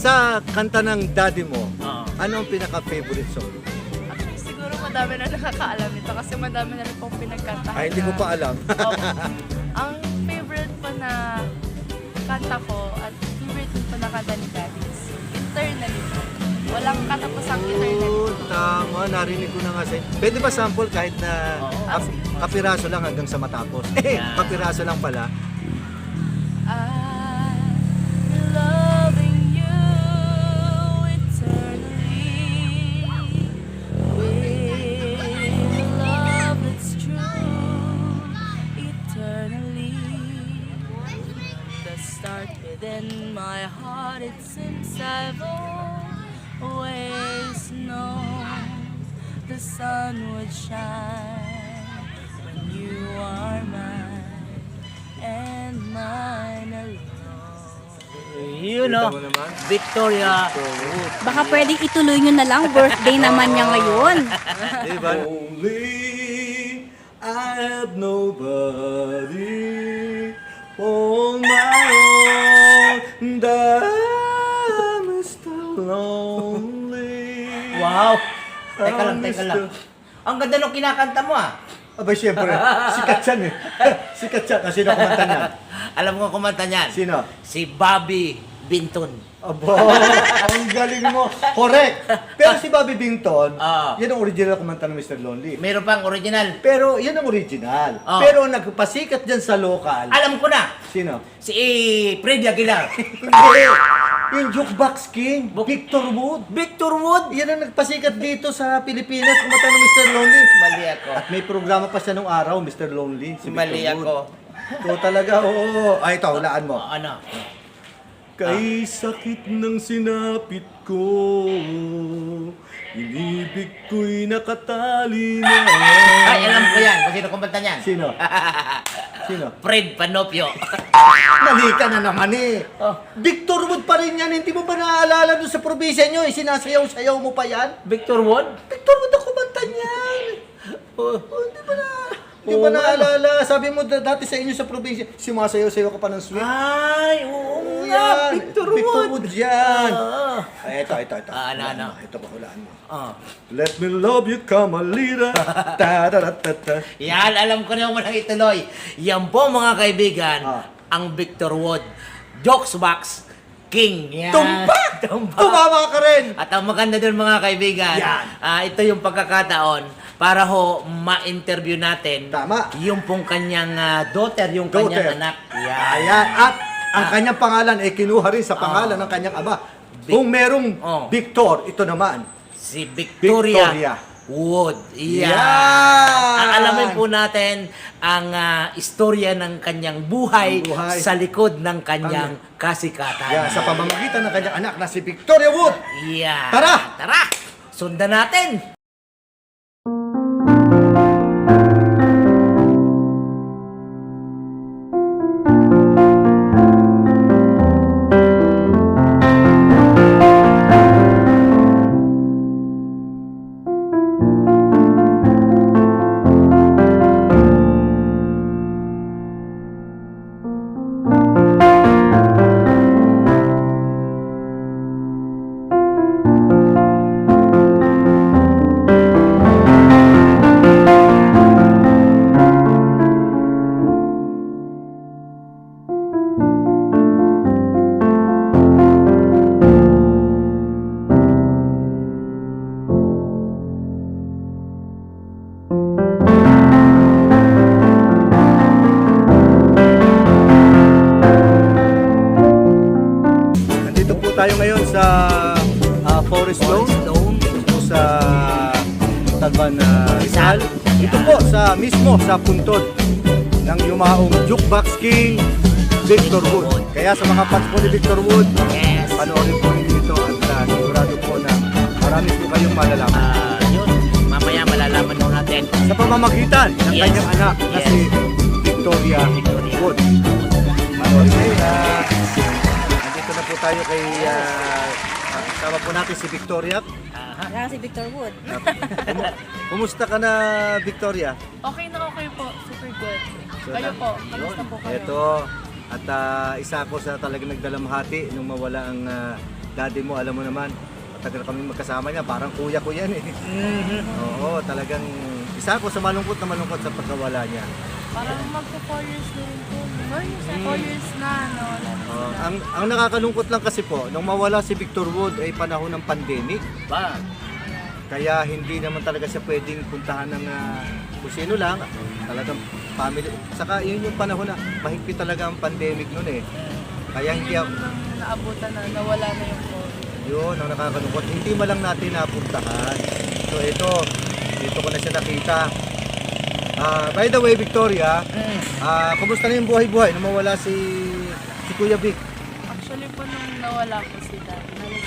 sa kanta ng daddy mo, Oo. ano ang pinaka-favorite song? Actually, siguro madami na nakakaalam nito kasi madami na rin pong pinagkantahan. Ay, hindi ko na- pa alam. Opo. Ang favorite po na kanta ko at favorite po na kanta ni Daddy is Eternally. Walang katapusang Eternally. Oo, tama. Narinig ko na nga sa'yo. Pwede ba sample kahit na Oo. kap- kapiraso lang hanggang sa matapos? Eh, Yeah. kapiraso lang pala. Heart, it seems I've always known the sun would shine when you are mine and mine alone. Mo naman. Victoria. Baka pwedeng ituloy nyo na lang. Birthday naman niya ngayon. Diba? Only I have nobody on my own Wow. Teka lang, teka lang. Ang ganda nung kinakanta mo ah. Aba, syempre, sikat yan eh. sikat yan. Kasi sino kumanta niyan? Alam mo kung kumanta niyan? Sino? Si Bobby Binton. Aba, ang galing mo. Correct. Pero si Bobby Bington, Ah. yan ang original kumanta ng Mr. Lonely. Meron pang original. Pero yan ang original. Ah. Pero nagpasikat dyan sa local. Alam ko na. Sino? Si Freddy Aguilar. Hindi. Yung Jukebox King, Victor Wood. Victor Wood. Yan ang nagpasikat dito sa Pilipinas, kumanta ng Mr. Lonely. Mali ako. At may programa pa siya nung araw, Mr. Lonely. Si Victor Mali Wood. ako. Ito talaga, oo. Ay, ito, hulaan mo. Ano? Kay sakit ng sinapit ko, inibig ko'y nakatali na. Ay, alam ko yan. Kung sino kumanta niyan. Sino? Sino? Fred Panopio. Mali ka na naman eh. Oh. Victor Wood pa rin yan. Hindi mo ba naaalala doon sa probinsya nyo? Eh, sinasayaw-sayaw mo pa yan? Victor Wood? Victor Wood ang kumanta niyan. Oh. Oh, hindi ba na... Oo ba nga, naalala? Sabi mo da- dati sa inyo sa probinsya, sumasayaw-sayaw ka pa ng sweet. Ay, oo nga. Victor Victor Wood. Yan. Oo. Ay, ito, ito, ito. Ah, ano, Hulaan ano? mo. Ito ba, hulaan mo. Ah. Let me love you, Kamalita. ta da da ta ta Yan, alam ko na mo nang ituloy. Yan po mga kaibigan, Ah. ang Victor Wood. Jokes Box King. Yan. Tumpak! Tumpak! Tumama ka rin! At ang maganda dun mga kaibigan, Yan. ah, ito yung pagkakataon para ho ma-interview natin Tama. yung pong kanyang ah, daughter, yung Daughter. kanyang anak. Yan. Ayan. At ang kanyang pangalan ay kinuha rin sa pangalan ng kanyang ama. Vic- Kung merong Oh. Victor, ito naman. Si Victoria, Victoria. Wood. Yan. Yan. Ang alamin po natin ang ah, istorya ng kanyang buhay, Ang buhay. sa likod ng kanyang kasikatan. Yan, sa pamamagitan ng kanyang anak na si Victoria Wood. Yan. Tara! Tara! Sundan natin! Sa Talban uh, Rizal. Dito po sa mismo sa puntod ng yumaong Jukebox King Victor Wood. Kaya sa mga fans po ni Victor Wood, Yes. panoorin po ninyo ito at ah, sigurado po na marami po kayong malalaman. Ah, yun. Mamaya malalaman mo natin. Sa pamamagitan ng Yes. kanyang anak na Yes. si Victoria, Victoria. Wood. Panoorin kayo na nandito na po tayo kay uh, kasama po natin si Victoria. Aha. Wala si Victor Wood. Kumu- Kumusta ka na, Victoria? Okay na okay po. Super good. So, Kayo po. Kamusta po kayo? Ito, at ah, isa ako sa talagang nagdalamhati nung mawala ang ah, daddy mo, alam mo naman, matagal kami magkasama niya, parang kuya ko yan eh. Oo, talagang isa ako sa malungkot na malungkot sa pagkawala niya. Parang magpo 4 years na rin po. 4 years, Mm. 4 years na, Oo, sila. ang, ang nakakalungkot lang kasi po, nung mawala si Victor Wood ay panahon ng pandemic. Ba? Kaya hindi naman talaga siya pwedeng puntahan ng ah, kung sino lang. Talagang family. Saka yun yung panahon na mahigpit talaga ang pandemic noon eh. Kaya hindi ako, yung naabutan na, nawala na yung phone. yun ang nakakalungkot. Hindi man lang natin napuntahan. So ito, dito ko na siya nakita. Ah, by the way, Victoria, ah, kumusta na yung buhay-buhay nung mawala si si Kuya Vic? Actually po nung nawala po si daddy, halos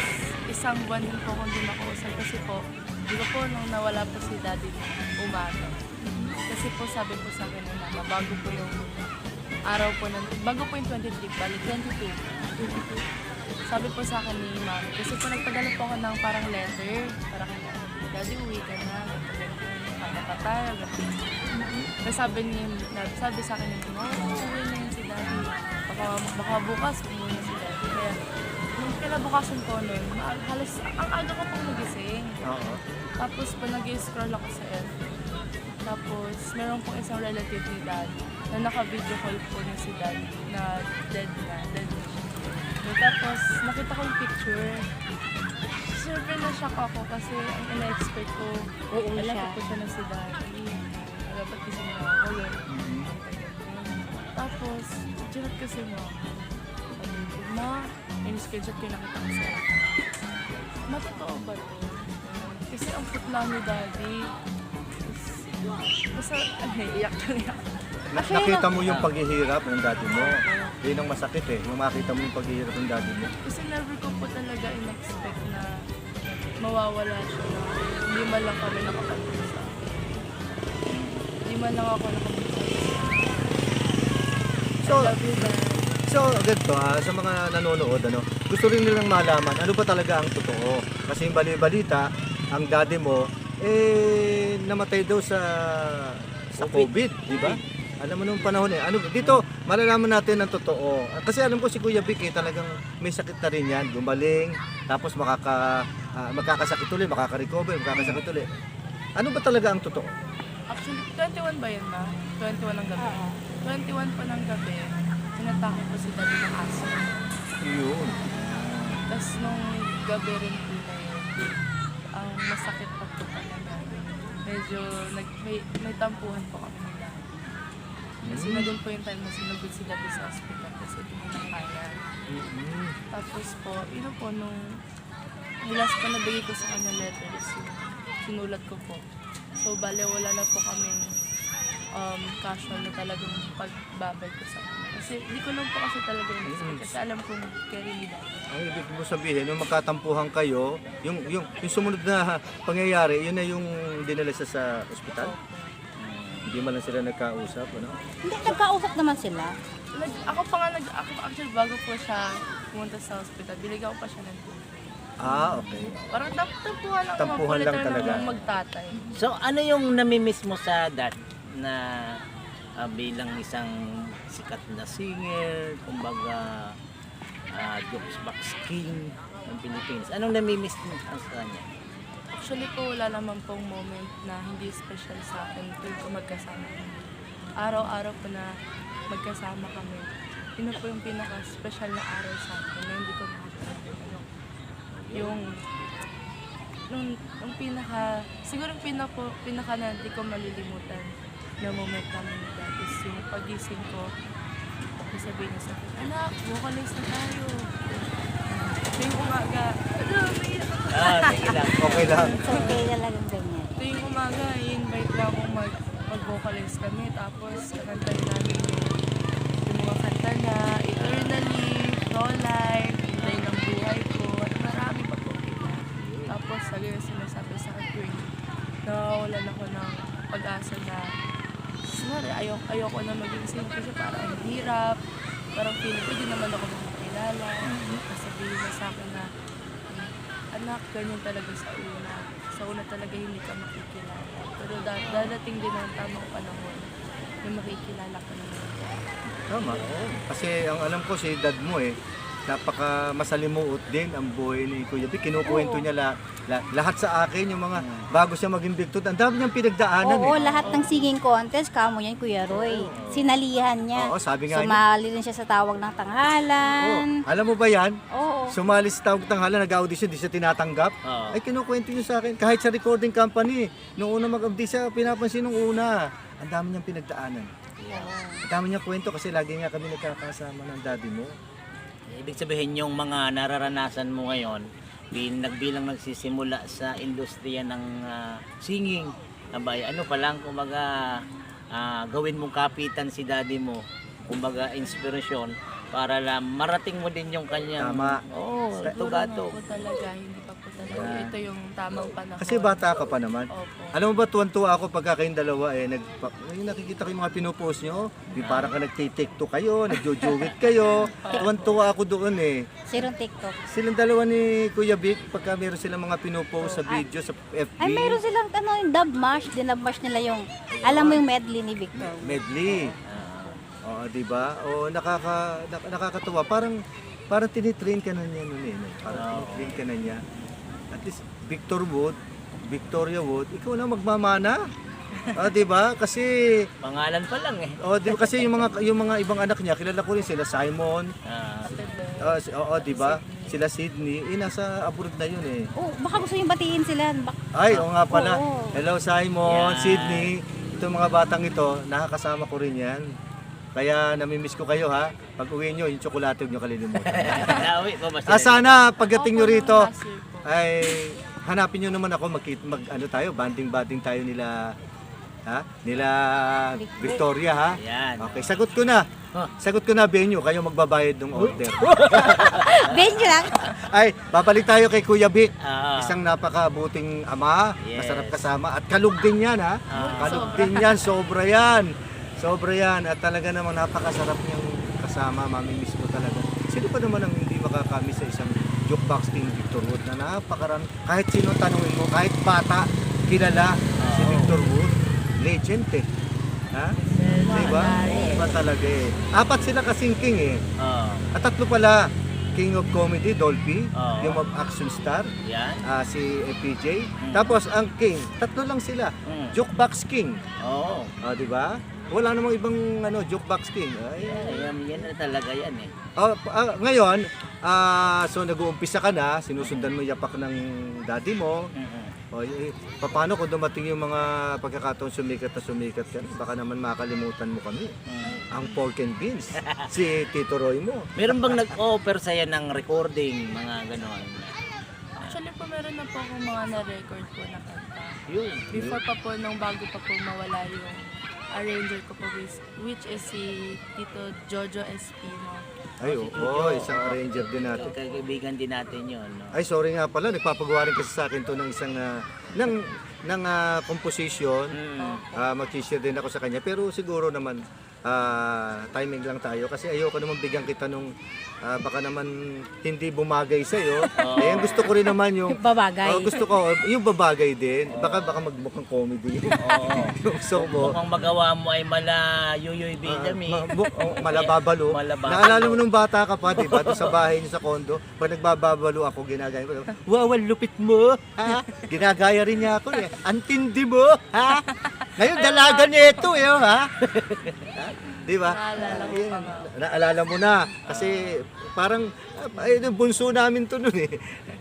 isang buwan din po akong di makausap kasi po, di ko po nung nawala po si daddy umaga. Kasi po sabi po sa akin mama, bago po yung araw po ng, bago po yung 23, bali 22. 22. Sabi po sa akin ni mami, kasi po nagpadala po ako ng parang letter, para kay daddy, daddy uwi ka na, ganito, ganito, pa tayo, ganito. Tapos sabi ni, sabi sa akin ni mama, oh, na yun si daddy. Baka, baka bukas umuwi na si daddy. Kaya, nung kinabukasan ko nun, halos, ang aga ko pong nagising. Oo. Tapos pa nag-scroll ako sa FB. Tapos, meron pong isang relative ni dad na naka-video call po niya si dad na dead na, dead na tapos, nakita ko yung picture. Siyempre na-shock ako kasi ang ina-expect ko, Uuwi alam siya. ko siya na si daddy. Dapat kasi na ako yun. Tapos, chinat kasi mo. Sabi ko, ma, in-screenshot ko yung nakita ko sa. Matotoo ba to? Kasi ang putla ni daddy. Basta, ay, iyak na iyak. Na- nakita mo yung paghihirap ng daddy mo. Yun ang masakit eh, yung makita mo yung paghihirap ng daddy mo. Kasi never ko po talaga in-expect na mawawala siya na hindi man lang kami nakapag-usap. Hindi man lang ako nakapag-usap. So, I love you, Dad. So, ganito ha, sa mga nanonood, ano, gusto rin nilang malaman ano ba talaga ang totoo. Kasi yung bali-balita, ang daddy mo, eh, namatay daw sa sa COVID, di ba? Alam mo nung panahon eh. Ano, dito, malalaman natin ang totoo. Kasi alam ko si Kuya Vic eh, talagang may sakit na rin yan. Gumaling, tapos makaka, ah, magkakasakit ulit, makaka-recover, makakasakit ulit. Ano ba talaga ang totoo? Actually, 21 ba yun, ma? 21 ng gabi. 21 pa ng gabi, tinatake ko si daddy ng aso. Yun. Tapos nung gabi rin po na yun, ang masakit pa po namin. Medyo nag, may, may tampuhan po kami nila. Kasi na din po yung time na sinugod sila doon sa hospital kasi hindi mo na kaya. Mm-mm. Tapos po, yun po, nung yung last pa nabigay ko sa kanya letters, yung sinulat ko po. So, bale, wala na po kaming um, casual na talagang pagbabay ko sa kanya. Kasi hindi ko lang po kasi talaga yung expect kasi alam ni daddy. Ang ibig mo sabihin, nung magkatampuhan kayo, yung, yung, yung sumunod na pangyayari, yun na yung dinala siya sa ospital? Hindi man lang sila nagkausap, ano? Hindi, nagkausap naman sila. Nag, ako pa nga, nag, ako, actually bago po siya pumunta sa hospital, binigyan ko pa siya ng tulong. Ah, okay. Parang tap- tampuhan lang Tampuhan lang talaga. naman magtatay. So, ano yung namimiss mo sa dad na ah, bilang isang sikat na singer, kumbaga uh, jokes box king ng Pilipinas? Anong namimiss mo sa kanya? Actually po, wala naman pong moment na hindi special sa akin tuwing ko magkasama kami. Araw-araw po na magkasama kami. Yun na po yung pinaka-special na araw sa akin na hindi ko. Yung, yung, yung pinaka, siguro yung pinaka, pinaka na hindi ko malilimutan na moment namin ni Dad is yung pagising ko, sabihin niya sa akin, anak, vocalize na tayo. Tuwing umaga, ano, may Ah, sige lang. Okay lang. Okay talagang ganyan. Tuwing umaga, i-invite lang akong mag, mag-vocalize kami. Tapos, kakantahin namin yung, yung mga kanta na Eternally, No Life, Hintay ng Buhay Ko, at marami pa po. Tapos, lagi yung sinasabi sa akin tuwing nawawalan ako ng pag-asa na sorry, ayok, ayoko na maging singer kasi parang ang hirap. Parang feeling ko, di naman ako makikilala. Tapos sabihin na sa akin na, anak, ganyan talaga sa una. Sa una talaga hindi ka makikilala. Pero da- dadating din ang tamang panahon na makikilala ka naman. Tama. Kasi ang alam ko si dad mo eh, napaka masalimuot din ang buhay ni Kuya Vic. Kinukuwento niya la, la- lahat sa akin, yung mga bago siya maging Victor. Ang dami niyang pinagdaanan Oo, eh. lahat ng singing contest, kamo yan, Kuya Roy. Sinalihan niya. Oo, sabi nga niya. Sumali rin siya sa tawag ng tanghalan. Oh, alam mo ba yan? Oo. Sumali sa tawag tanghala, nag-audition, di siya tinatanggap. Oo. Ay, kinukwento niyo sa akin. Kahit sa recording company, nung una mag-audition siya, pinapansin nung una. Ang dami niyang pinagdaanan. Ang dami niyang kwento kasi lagi nga kami nagkakasama ng daddy mo. Ibig sabihin yung mga nararanasan mo ngayon, bil, nagbilang nagsisimula sa industriya ng ah, singing, abay, ano pa lang, kumbaga, ah, gawin mong kapitan si daddy mo, kumbaga, inspirasyon, para lang marating mo din yung kanyang, Tama. Oo, oh, Siguro gato. nga po talaga, hindi talaga. Yeah. Ito yung tamang panahon. Kasi bata ka pa naman. Opo. Alam mo ba, tuwan-tuwa ako pagka kayong dalawa eh, nag, yung nakikita ko yung mga pinupost nyo, di parang ka nagtitiktok kayo, nagjojoget kayo. Tuwan-tuwa ako doon eh. Sirong TikTok. Silang dalawa ni Kuya Vic, pagka meron silang mga pinupost sa video, sa FB, Ay, mayroon silang ano, yung dub mash. Dinub mash nila yung, alam mo yung medley ni Victor. medley. Oo, di ba? O nakaka nak- nakakatuwa. Parang parang tinitrain ka na niya noon eh. no? Parang tinitrain ka na niya. At least Victor Wood, Victoria Wood, ikaw na magmamana. Ah, di ba? Kasi Pangalan pa lang eh. oh, di ba kasi yung mga yung mga ibang anak niya, kilala ko rin sila Simon. Ah, ah, si- Oo, di ba? Sila Sydney, eh nasa abroad na yun eh. Oh, baka gusto yung batiin sila. Bak- Ay, oo nga pala. Oo. Hello Simon, Yan. Sydney. Itong mga batang ito, nakakasama ko rin yan. Kaya namimiss ko kayo ha. Pag uwi nyo, yung tsokolate huwag nyo kalilimutan. Nawi ko ah, sana pagdating nyo rito, ay hanapin nyo naman ako. Mag, mag ano tayo, banding-banding tayo nila ha? Nila Victoria ha. Okay, sagot ko na. Sagot ko na venue, kayo magbabayad ng order. Benjo lang. Ay, babalik tayo kay Kuya Vic. Ah. Isang napakabuting ama, Yes. masarap kasama at kalug din yan ha. Ah. kalug din yan, sobra yan. Sobra yan at talaga namang napakasarap niyang kasama, mamimiss mo talaga. Sino pa naman ang hindi makakamiss sa isang jukebox king Victor Wood na napakarami. Kahit sino tanungin mo, kahit bata, kilala si Oo. Victor Wood. Legend eh. Ha? Diba? Diba talaga eh. Apat sila kasing king eh. Oh, At tatlo pala, King of Comedy, Dolphy, Oo. King of Action Star, yan. ah, si FPJ. Tapos ang King, tatlo lang sila. Mm. Jukebox King. Oo. Ah, di ba? Wala namang ibang ano, Jukebox King. Ay, Yan, yan na talaga yan eh. Ah, ah, ngayon, ah, so nag-uumpisa ka na, sinusundan mo yung yapak ng daddy mo. Mm-mm. O, eh, paano kung dumating yung mga pagkakataon sumikat na sumikat ka? Baka naman makalimutan mo kami. Mm. Ang pork and beans. si Tito Roy mo. Meron bang nag-offer sa'yo ng recording, mga gano'n? Actually po, meron na po akong mga na-record po na kanta. Yun. Before pa po, nung bago pa po mawala yung arranger ko po, which, which is si Tito Jojo Espino. Ay, oo, Jojo. isang arranger din natin. Kaibigan din natin yun. No? Ay, sorry nga pala, nagpapagawa rin kasi sa akin to ng isang ah, ng ng ah, composition. Mm. Ah, mag-share din ako sa kanya, pero siguro naman ah, timing lang tayo kasi ayoko naman bigyan kita nung ah, baka naman hindi bumagay sa iyo. Eh, ang gusto ko rin naman yung Babagay. Oh, gusto ko yung babagay din. Baka baka magmukhang comedy. Oo. yung song mo. Mukhang magawa mo ay mala Yuyoy Bidami. Ma- bu- oh, malababalo. Malababalo. Naalala mo nung bata ka pa, di ba? Sa bahay niyo sa kondo, pag nagbababalo ako, ginagaya ko. Wow, lupit mo. Ha? Ginagaya rin niya ako eh. Antindi mo. Ha? Ngayon, dalaga nito eh, oh, ha? Di ba? Naalala ko Ayun, pa nga. Naalala mo na. Kasi parang, ay, yung bunso namin to nun eh.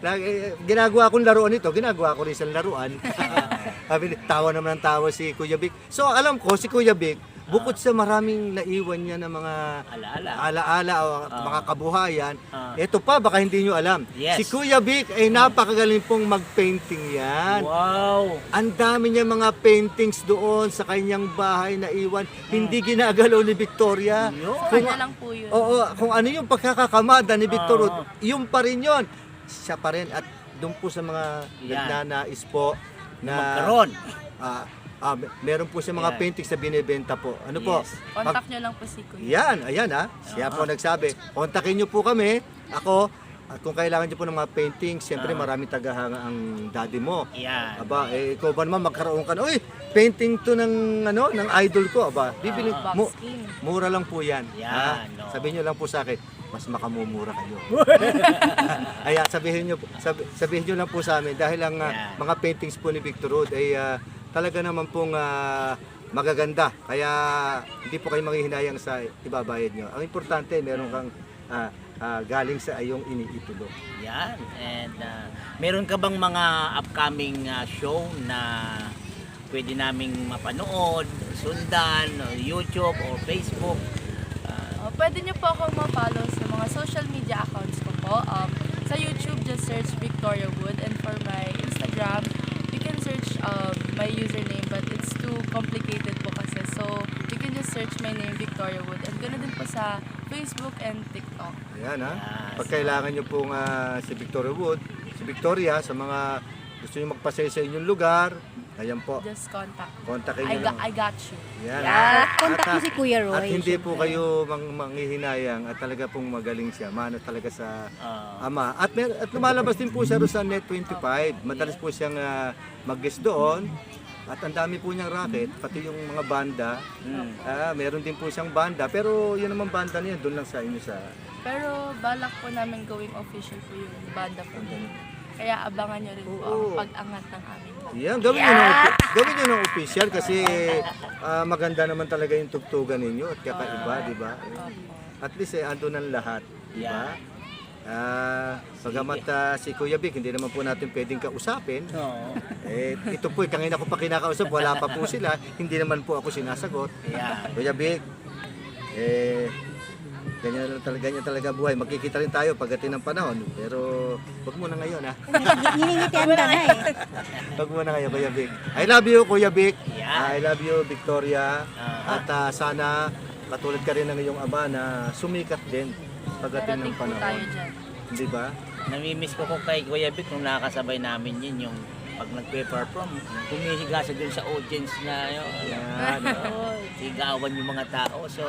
Lagi- Ginagawa kong laruan ito, ginagawa ko rin isang laruan. Sabi, tawa naman ang tawa si Kuya Vic. So alam ko, si Kuya Vic, bukod sa maraming naiwan niya ng mga Alaala. alaala o mga kabuhayan, Ah. ito pa, baka hindi nyo alam. Yes. Si Kuya Vic ay napakagaling pong mag-painting yan. Wow. Ang dami niya mga paintings doon sa kanyang bahay na iwan. Hindi ginagalaw ni Victoria. Yun. Kung, Kanya lang po yun. oo, kung ano yung pagkakakamada ni Victor Oo. Ruth, yung pa rin yun. Siya pa rin. At doon po sa mga Yan. nagnanais po na Magkaroon. ah, ah, me- meron po siya mga Yan. paintings na binibenta po. Ano po? Yes. Mag- Contact nyo lang po si Kuya. yan, ayan ha. Siya po nagsabi. Kontakin niyo po kami. Ako, at kung kailangan niyo po ng mga paintings, siyempre Ah. maraming tagahanga ang daddy mo. Yan. Aba, eh, ikaw ba naman magkaroon ka na, uy, painting to ng, ano, ng idol ko, aba, bibili, Box mu- mura lang po yan. Yan, ha? no. Sabihin nyo lang po sa akin, mas makamumura kayo. Ay, ah, sabihin nyo, sab- sabihin nyo lang po sa amin dahil ang ah, mga paintings po ni Victor Road ay ah, talaga naman pong ah, magaganda. Kaya hindi po kayo manghihinayang sa ibabayad nyo. Ang importante, meron kang ah, ah, galing sa ayong iniitulo. Yan. And uh, meron ka bang mga upcoming uh, show na pwede naming mapanood, sundan, YouTube or Facebook? Uh, Uh, pwede niyo po akong ma-follow sa mga social media accounts ko po. Um, sa YouTube, just search Victoria Wood. And for my Instagram, search um, my username but it's too complicated po kasi. So, you can just search my name, Victoria Wood. And ganoon din po sa Facebook and TikTok. Ayan ha. Yes. Pag kailangan nyo pong ah, si Victoria Wood, si Victoria, sa mga gusto nyo magpasaya sa inyong lugar, ayan po, Just contact. kontakin I, nyo got, lang. I got you. Yan. Ah, contact mo si Kuya Roy. At hindi po syempre. kayo mang manghihinayang at talaga pong magaling siya. Mano talaga sa uh, ama. At, mer- at lumalabas din po siya doon sa Net 25. Madalas po siyang ah, mag-guest doon. At ang dami po niyang racket, pati yung mga banda. mm, Ah, meron din po siyang banda. Pero yun naman banda niya, doon lang sa inyo sa... Pero balak po namin gawing official po yung banda po. Kaya abangan nyo rin po ang Oo. pag-angat ng banda. Yan, gawin niyo ng gawin niyo ng official kasi ah, maganda naman talaga yung tugtugan ninyo at kakaiba, di ba? At least eh, ando ng lahat, di ba? Yeah. Ah, bagamat ah, si Kuya Vic, hindi naman po natin pwedeng kausapin. no. Eh, ito po, eh, kanina ko pa kinakausap, wala pa po sila. Hindi naman po ako sinasagot. Yeah. Kuya Vic, eh, ganyan lang talaga, ganyan talaga buhay. Magkikita rin tayo pagdating ng panahon. Pero, wag muna ngayon ha. Niningitian ka na eh. Wag muna ngayon, Kuya Vic. I love you, Kuya Vic. Yeah. I love you, Victoria. Ah. At ah, sana, katulad ka rin ng iyong ama na sumikat din pagdating ng panahon. Di ba? Namimiss ko kung kay Kuya Vic nung nakakasabay namin yun yung pag nagpe-perform, humihiga siya dun sa audience na yun. Yan. Oo, sigawan yung mga tao. So,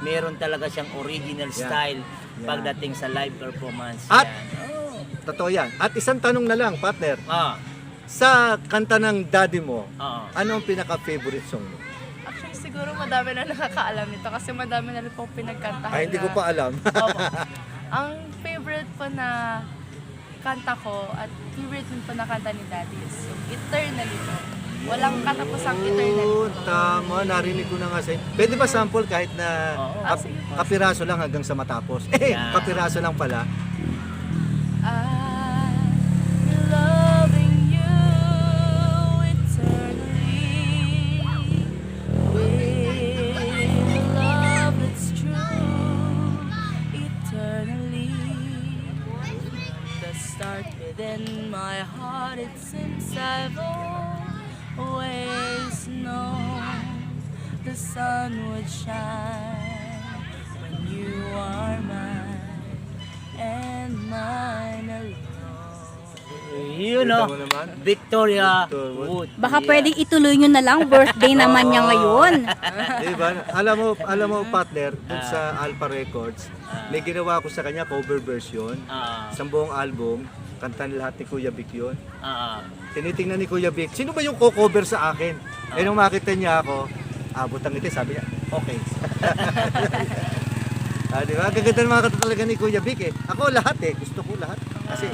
meron talaga siyang original style Yan. pagdating sa live performance. At- Yan. Oh. Totoo yan. At isang tanong na lang, partner. Ah, Sa kanta ng daddy mo, oo. ano ang pinaka-favorite song mo? Actually, siguro madami na nakakaalam nito kasi madami na rin pong pinagkantahan Ay, hindi ko na- pa alam. Opo. Ang favorite po na kanta ko at favorite din po na kanta ni Daddy is yung Eternally po. Walang katapusang Yun, po. tama. Narinig ko na nga sa'yo. Pwede ba sample kahit na Oo. kap- kapiraso lang hanggang sa matapos? Eh, Yeah. kapiraso lang pala. I'm Victoria Victor Wood. Baka pwedeng ituloy nyo na lang. Birthday naman niya ngayon. Di ba? Alam mo, alam mo partner, dun sa Alpha Records, may ginawa ko sa kanya cover version. Ah, Sa buong album, kanta ni lahat ni Kuya Vic yun. ah, Tinitingnan ni Kuya Vic, sino ba yung co-cover sa akin? Eh nung makita niya ako, abot ang ngiti, sabi niya, okay. ah, di ba? Gaganda ng mga kanta talaga ni Kuya Vic eh. Ako lahat eh, gusto ko lahat. Kasi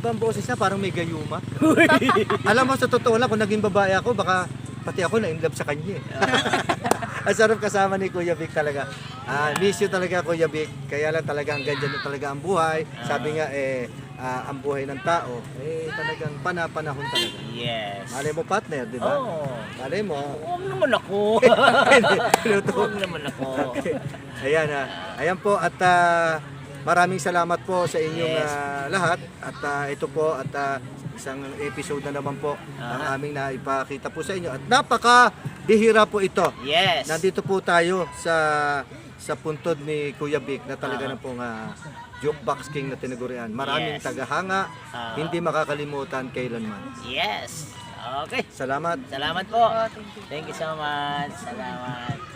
Lahat. ibang boses niya parang may gayuma. Alam mo, sa totoo lang, kung naging babae ako, baka pati ako na in love sa kanya eh. Ang sarap kasama ni Kuya Vic talaga. Ah, miss you talaga Kuya Vic. Kaya lang talaga ang ganyan na talaga ang buhay. Sabi nga eh, ah, ang buhay ng tao, eh talagang panapanahon talaga. yes. Malay mo partner, di ba? Oh, Malay mo. huwag naman ako. Pinuto. Huwag naman ako. Ayan ah. Ayan po at ah, maraming salamat po sa inyong Yes. ah, lahat at ah, ito po at ah, isang episode na naman po ang Ah. aming naipakita po sa inyo at napaka bihira po ito. Yes. Nandito po tayo sa sa puntod ni Kuya Vic na talaga Ah. na pong ah, jukebox king na tinagurian. Maraming Yes. tagahanga, Ah. hindi makakalimutan kailanman. Yes. Okay. Salamat. Salamat po. Thank you. Thank you so much. Salamat.